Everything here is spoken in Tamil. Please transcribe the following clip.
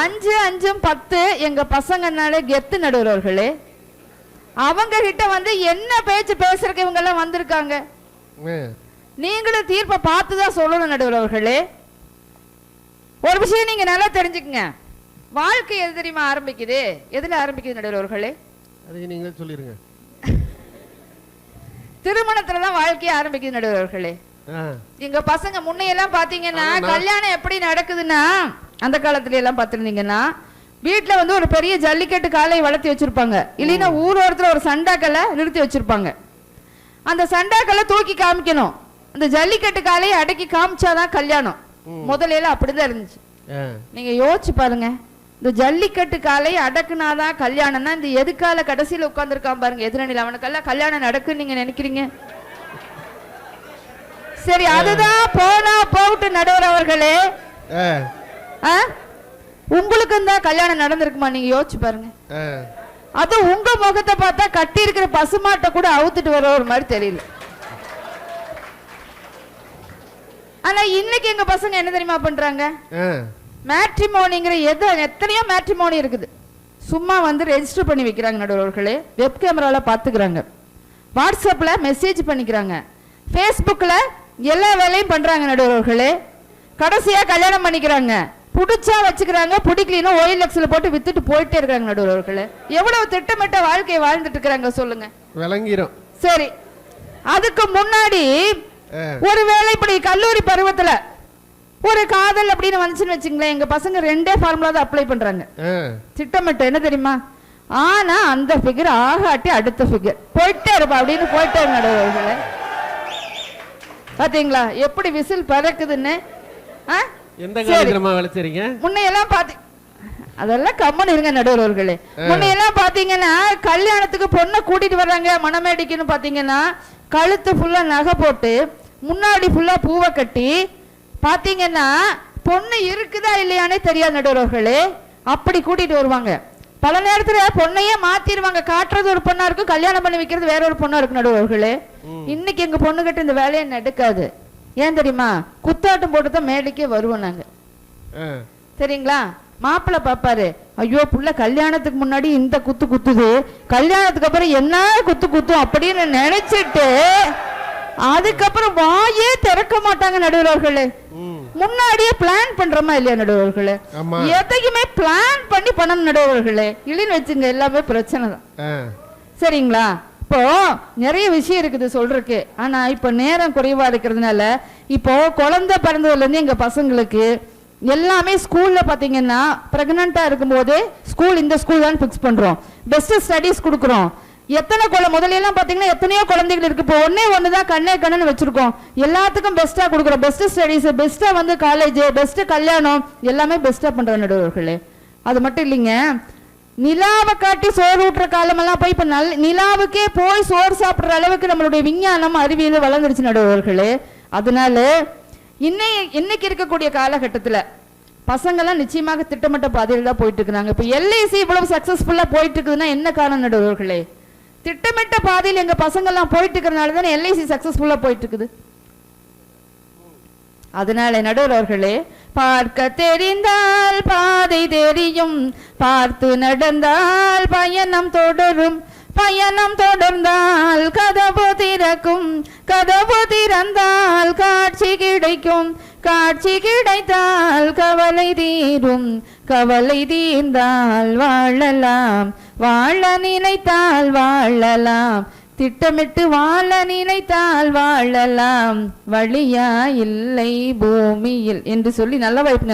அஞ்சு அஞ்சும் பத்து எங்க பசங்கனால கெத்து நடுவர்களே. அவங்க கிட்ட வந்து என்ன பேச்சு பேசுறதுக்கு இவங்க எல்லாம் வந்திருக்காங்க நீங்களும் தீர்ப்பை பார்த்து தான் சொல்லணும் நடுவர்களே. ஒரு விஷயம் நீங்க நல்லா தெரிஞ்சுக்கங்க. வாழ்க்கை எது தெரியுமா ஆரம்பிக்குது? எதுல ஆரம்பிக்குது நடுவர்களே? அதுக்கு நீங்களே சொல்லிருங்க. திருமணத்துல தான் வாழ்க்கையே ஆரம்பிக்குது நடுவர்களே. எங்க பசங்க முன்னையெல்லாம் பாத்தீங்கன்னா கல்யாணம் எப்படி நடக்குதுன்னா அந்த காலத்துல எல்லாம் பாத்திருந்தீங்கன்னா வீட்ல வந்து ஒரு பெரிய ஜல்லிக்கட்டு காலை வளர்த்தி வச்சிருப்பாங்க. இல்லைன்னா ஊரோரத்துல ஒரு சண்டாக்கலை நிறுத்தி வச்சிருப்பாங்க. அந்த சண்டாக்கலை தூக்கி காமிக்கணும். அந்த ஜல்லிக்கட்டு காலையை அடக்கி காமிச்சாதான் கல்யாணம். முதல்ல எல்லாம் அப்படிதான் இருந்துச்சு. நீங்க யோசிச்சு பாருங்க. இந்த ஜல்லிக்கட்டு காலை அடக்குனாதான் கல்யாணம்னா இந்த எதுக்கால கடைசியில உட்கார்ந்துருக்கான் பாருங்க எதிரணியில். அவனுக்கெல்லாம் கல்யாணம் நடக்குன்னு நீங்க நினைக்கிறீங்க? சரி அதுதான் போனா போட்டு நடுவர் அவர்களே? உங்களுக்கும் தான் கல்யாணம் நடந்திருக்குமா? நீங்க யோசிச்சு பாருங்க. அது உங்க முகத்தை பார்த்தா கட்டி இருக்கிற பசுமாட்டை கூட அவுத்துட்டு வர ஒரு மாதிரி தெரியல. ஆனா இன்னைக்கு எங்க பசங்க என்ன தெரியுமா பண்றாங்க? மேட்ரிமோனிங்கிற எது எத்தனையோ மேட்ரிமோனி இருக்குது. சும்மா வந்து ரெஜிஸ்டர் பண்ணி வைக்கிறாங்க நடுவர்களே வெப் கேமரால பாத்துக்கிறாங்க வாட்ஸ்அப்ல மெசேஜ் பண்ணிக்கிறாங்க. ஃபேஸ்புக்ல எல்லா வேலையும் பண்றாங்க நடுவர்களே. கடைசியா கல்யாணம் பண்ணிக்கிறாங்க. புடிச்சா வச்சுக்கிறாங்க பிடிக்கலன்னா ஓயிலெக்ஸ்ல போட்டு வித்துட்டு போயிட்டே இருக்காங்க நடுவர்களே. எவ்வளவு திட்டமிட்ட வாழ்க்கையை வாழ்ந்துட்டு இருக்கிறாங்க சொல்லுங்க. விளங்கிரும். சரி. அதுக்கு முன்னாடி ஒருவேளை இப்படி கல்லூரி பருவத்துல ஒரு காதல் அப்படின்னு வந்துச்சுன்னு வச்சுங்களேன் எங்க பசங்க ரெண்டே ஃபார்முலா தான் அப்ளை பண்றாங்க. திட்டமிட்டு என்ன தெரியுமா? ஆனா அந்த ஃபிகர் ஆகாட்டி அடுத்த ஃபிகர் போயிட்டே இருப்பா அப்படின்னு போயிட்டே நடுவர்களே. பாத்தீங்களா? எப்படி விசில் பறக்குதுன்னு? எந்த வளைச்சறீங்க முன்னையெல்லாம் பாத்தி அதெல்லாம் கம்மன் இருங்க நடுவர்களே. முன்னையெல்லாம் பாத்தீங்கன்னா கல்யாணத்துக்கு பொண்ணை கூட்டிட்டு வர்றாங்க மணமேடிக்குன்னு பாத்தீங்கன்னா கழுத்து ஃபுல்லா நகை போட்டு முன்னாடி ஃபுல்லா பூவை கட்டி பாத்தீங்கன்னா பொண்ணு இருக்குதா இல்லையானே தெரியாது நடுவர்களே. அப்படி கூட்டிட்டு வருவாங்க. பல நேரத்துல பொண்ணையே மாத்திடுவாங்க காட்டுறது ஒரு பொண்ணா இருக்கும் கல்யாணம் பண்ணி வைக்கிறது வேற ஒரு பொண்ணா இருக்கு நடுவர்களே. இன்னைக்கு எங்க பொண்ணுகிட்ட இந்த வேலையை நடக்காது. ஏன் தெரியுமா? குத்தாட்டம் போட்டு தான் மேடைக்கே வருவோம் நாங்க. சரிங்களா? மாப்பிள்ளை பாப்பாரு ஐயோ புள்ள கல்யாணத்துக்கு முன்னாடி இந்த குத்து குத்துது. கல்யாணத்துக்கு அப்புறம் என்ன குத்து குத்தும் அப்படின்னு நினைச்சிட்டு அதுக்கப்புறம் வாயே திறக்க மாட்டாங்க நடுவர்களே. முன்னாடியே பிளான் பண்றோமா இல்லையா நடுவர்களே? எதையுமே பிளான் பண்ணி பண்ணணும் நடுவர்களே. இல்லைன்னு வச்சுங்க எல்லாமே பிரச்சனை தான் சரிங்களா? இப்போ நிறைய விஷயம் இருக்குது சொல்றதுக்கு. ஆனா இப்போ நேரம் குறைவா இருக்கிறதுனால இப்போ குழந்தை பிறந்ததுலேருந்து எங்கள் எங்க பசங்களுக்கு எல்லாமே ஸ்கூல்ல பாத்தீங்கன்னா பிரெக்னண்டா இருக்கும்போது ஸ்கூல் இந்த ஸ்கூல் தான் ஃபிக்ஸ் பண்றோம். பெஸ்ட் ஸ்டடீஸ் கொடுக்குறோம். எத்தனை குழந்தை முதல்ல எல்லாம் பாத்தீங்கன்னா எத்தனையோ குழந்தைகள் இருக்கு. இப்போ ஒன்னே ஒன்று தான் கண்ணே கண்ணுன்னு வச்சிருக்கோம். எல்லாத்துக்கும் பெஸ்ட்டாக கொடுக்குறோம். பெஸ்ட் ஸ்டடீஸ் பெஸ்ட்டாக வந்து காலேஜ் பெஸ்ட்டு கல்யாணம் எல்லாமே பெஸ்ட்டாக பண்ணுறோம் நடுவர்களே. அது மட்டும் இல்லைங்க. நிலாவை காட்டி சோறு ஊட்டுற காலமெல்லாம் போய் இப்போ நல் நிலாவுக்கே போய் சோறு சாப்பிட்ற அளவுக்கு நம்மளுடைய விஞ்ஞானம் அறிவியல் வளர்ந்துருச்சு நடுவர்களே. அதனால இன்னை இன்னைக்கு இருக்கக்கூடிய காலகட்டத்தில் பசங்கெல்லாம் நிச்சயமாக திட்டமிட்ட பாதையில் தான் போயிட்டு இருக்கிறாங்க இப்போ எல்ஐசி இவ்வளவு சக்ஸஸ்ஃபுல்லாக போயிட்டு இருக்குதுன்னா என்ன காரணம் நடுவர்களே? திட்டமிட்ட பாதையில் எங்கள் பசங்கள்லாம் போயிட்டு இருக்கிறனால தானே எல்ஐசி சக்ஸஸ்ஃபுல்லாக போயிட்டு இருக்குது அதனால நடுவர்களே பார்க்க தெரிந்தால் பாதை தெரியும். பார்த்து நடந்தால் பயணம் தொடரும். பயணம் தொடர்ந்தால் கதவு திறக்கும். கதவு திறந்தால் காட்சி கிடைக்கும். காட்சி கிடைத்தால் கவலை தீரும். கவலை தீர்ந்தால் வாழலாம். வாழ நினைத்தால் வாழலாம். திட்டமிட்டு வாழ நினைத்தால் வாழலாம். வழியா இல்லை பூமியில். என்று சொல்லி நல்ல வாய்ப்பு